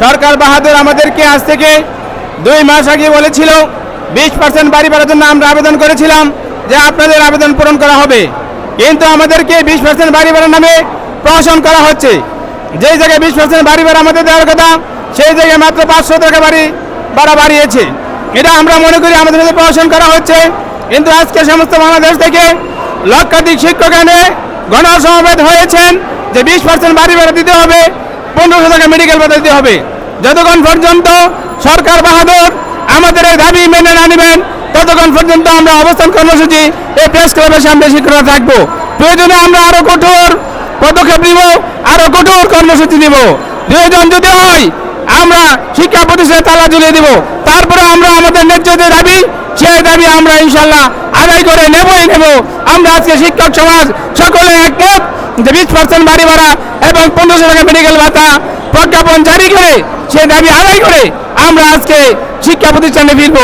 সরকার বাহাদুর আমাদেরকে আজ থেকে দুই মাস আগে বলেছিল, বিশ পার্সেন্ট বাড়ি ভাড়ার জন্য আমরা আবেদন করেছিলাম যে আপনাদের আবেদন পূরণ করা হবে। কিন্তু আমাদেরকে বিশ পার্সেন্ট বাড়ি ভাড়া নামে প্রহসন করা হচ্ছে। যেই জায়গায় বিশ পার্সেন্ট বাড়ি ভাড়া আমাদের দেওয়ার কথা, সেই জায়গায় মাত্র পাঁচশো টাকা বাড়ি ভাড়া বাড়িয়েছে। এটা আমরা মনে করি আমাদের মধ্যে প্রহসন করা হচ্ছে। কিন্তু আজকে সমস্ত বাংলাদেশ থেকে লক্ষাধিক শিক্ষক এনে গণসমাবেত হয়েছেন যে বিশ পার্সেন্ট বাড়ি ভাড়া দিতে হবে। টাকা মেডিকেল দিতে হবে। যতক্ষণ পর্যন্ত সরকার বাহাদুর আমাদের এই দাবি মেনে না নেবেন, ততক্ষণ পর্যন্ত আমরা অবস্থান কর্মসূচি এই প্রেস ক্লাবের সামনে শিক্ষকরা থাকব। প্রয়োজনে আমরা আরও কঠোর পদক্ষেপ নিব, আরও কঠোর কর্মসূচি নিব। প্রয়োজন যদি হয়, আমরা শিক্ষা প্রতিষ্ঠানে তালা ঝুলিয়ে দিব। তারপরে আমরা আমাদের ন্যায্য যে দাবি, সেই দাবি আমরা ইনশাল্লাহ আদায় করে নেবই নেব। আমরা আজকে শিক্ষক সমাজ সকলে একমত বিশ পার্সেন্ট বাড়ি ভাড়া এবং পনেরোশো টাকা মেডিকেল ভাতা প্রজ্ঞাপন জারি করে, সেই দাবি আদায় করে আমরা আজকে শিক্ষা প্রতিষ্ঠানে ফিরবো।